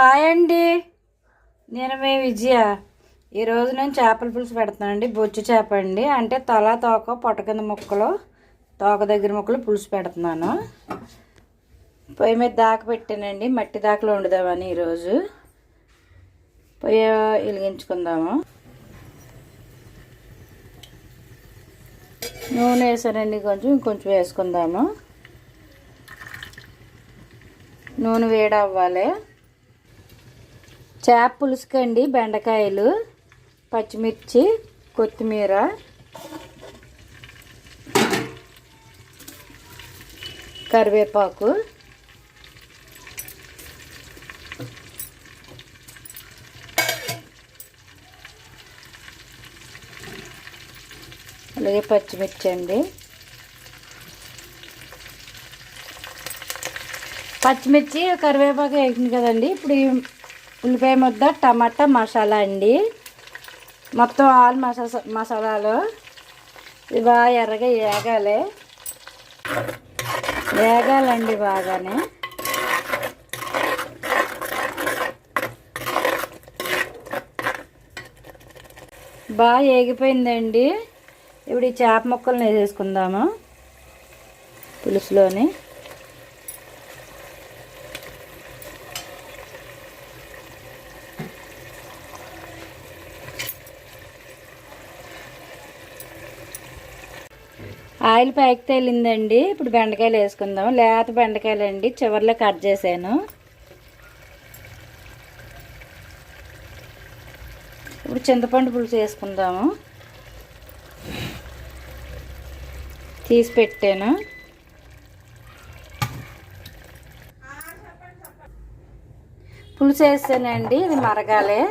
Hi అండి. నేను మీ విజయ. ఈరోజు నేను చేపల పులుసు పెడుతున్నానండి. బొచ్చు చేప అండి. అంటే తల తోక పొట్ట కింద ముక్కలు తోక దగ్గర ముక్కలు పులుసు పెడుతున్నాను. పొయ్యి మీద దాక పెట్టానండి. మట్టి దాకలో వండుదామని ఈరోజు పొయ్యి వెలిగించుకుందాము. నూనె వేసానండి కొంచెం. ఇంకొంచెం వేసుకుందాము. నూనె వేడవ్వాలి. అవ్వాలి చేప పులుసుకండి బెండకాయలు పచ్చిమిర్చి కొత్తిమీర. కరివేపాకు. అలాగే పచ్చిమిర్చి అండి. పచ్చిమిర్చి కరివేపాకు వేసింది కదండి. ఇప్పుడు ఉల్లిపాయ ముద్ద టమాటా మసాలా అండి. మొత్తం ఆల్ మసాలా మసాలాలు. ఇది బాగా ఎర్రగా వేగాలి వేగాలండి బాగానే. బాగా వేగిపోయిందండి ఇప్పుడు ఈ చేప ముక్కలను వేసేసుకుందాము. పులుసులోని. ఆయిల్ పైకి తేలిందండి. ఇప్పుడు బెండకాయలు వేసుకుందాం. లేత బెండకాయలు అండి. చివరిలో కట్ చేశాను. ఇప్పుడు చింతపండు పులుసు వేసుకుందాము. తీసి పెట్టాను. పులుసు వేసానండి. ఇది మరగాలి.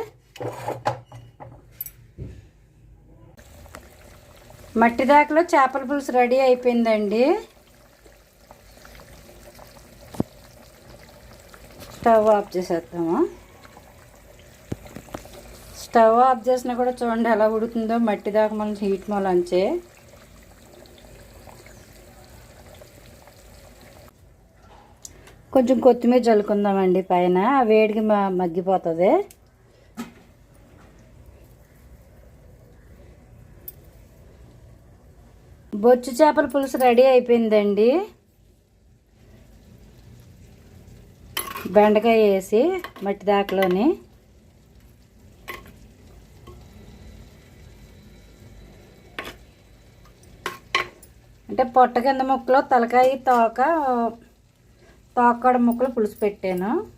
మట్టి దాకలో చేపల పులుసు రెడీ అయిపోయిందండి. స్టవ్ ఆఫ్ చేసేద్దాము? స్టవ్ ఆఫ్ చేసినా కూడా చూడండి ఎలా ఉడుతుందో. మట్టి దాకా మనం హీట్ మూలంచే కొంచెం కొత్తిమీర చల్లుకుందామండి పైన. ఆ వేడికి మగ్గిపోతుంది. బొచ్చు చేపల పులుసు రెడీ అయిపోయిందండి. బెండకాయ వేసి మట్టి దాకలోని. అంటే పొట్ట కింద ముక్కలు తలకాయ తోక తోకడ ముక్కలు పులుసు పెట్టాను.